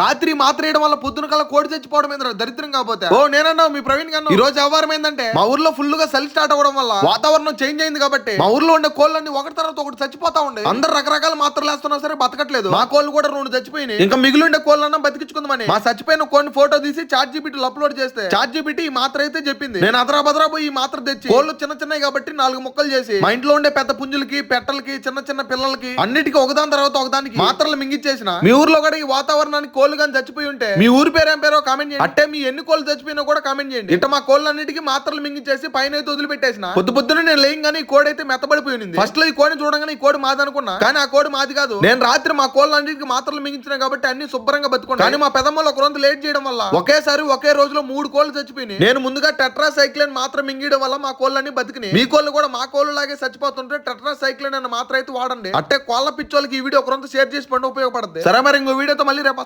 రాత్రి మాత్ర వేయడం వల్ల పొద్దున కల్లా కోడి చచ్చిపోవడం ఏంద్రా? దరిద్రం కాకపోతే. ఓ నేనన్నా మీ ప్రవీణ్ గారు ఈ రోజు వ్యవహారం ఏంటంటే మా ఊర్లో ఫుల్గా చలి స్టార్ట్ అవ్వడం వల్ల వాతావరణం చేంజ్ అయింది కాబట్టి మా ఊర్లో ఉండే కోళ్ళన్ని ఒకటి తర్వాత ఒకటి చచ్చిపోతా ఉండే అందరు రకరకాల మాత్రలు వేస్తున్నా సరే బతకట్లేదు. మా కోళ్ళు కూడా రెండు చచ్చిపోయినాయి. ఇంకా మిగిలి ఉండే కోళ్ళన్నా బతికించుకుందామని. మా చచ్చిపోయిన కోడిని ఫోటో తీసి చాట్ జీపీటీ అప్లోడ్ చేస్తే చాట్ జీపీటీ ఈ మాత్ర అయితే చెప్పింది. నేను అదరా బదరా పోయి ఈ మాత్ర తెచ్చి కోళ్ళు చిన్న చిన్నవి కాబట్టి నాలుగు ముక్కలు చేసి మా ఇంట్లో ఉండే పెద్ద పుంజులకి పెట్టలకి చిన్న చిన్న పిల్లలకి అన్నిటికీ ఒకదాని తర్వాత ఒకదానికి మాత్రలు మింగిచ్చేసిన. మీ ఊర్లో కూడా ఈ వాతావరణానికి కోళ్ళు కానీ చచ్చిపోయి ఉంటే మీ ఊరి పేరు ఏం పేరో కామెంట్ చేయండి. అట్టే మీ ఎన్ని కోళ్ళు చచ్చిపోయినా కూడా కామెంట్ చేయండి. ఇట్ట మా కోళ్ళన్నిటికీ మాత్రలు మింగిచ్చేసి పైన అయితే వదిలిపెట్టేసిన. పొద్దు పొద్దున నేను లేయంగానే ఈ కోడి అయితే మెత్తబడిపోయి ఉంది ఫస్ట్లో ఈ కోడిని చూడగానే ఈ కోడి మాది అనుకున్నా. కానీ ఆ కోడి మాది కాదు. నేను రాత్రి మా కోళ్ళన్నిటికీ మాత్రలు మింగించిన కాబట్టి అన్ని శుభ్రంగా బతుకున్నా. కానీ మా పెదమ్మలు ఒక రోజు లేట్ చేయడం వల్ల ఒకేసారి ఒకే రోజులో మూడు కోళ్ళు చచ్చిపోయినాయి. నేను ముందుగా టెట్రా సైక్లిన్ మాత్రం మింగడం వల్ల మా కోళ్ళని బతికినాయి. మీ కోళ్ళు కూడా మా కోళ్ళు లాగే చచ్చిపోతుంటే టెట్రా సైక్లిన్ అన్న మాత్రం అయితే వాడండి. అట్టే కోళ్ళ పిచ్చోళ్ళకి ఈ వీడియో ఒక రోజు షేర్ చేసి పండు ఉపయోగపడుతుంది సరే మరి ఇంకో వీడియోతో మళ్ళీ రేపు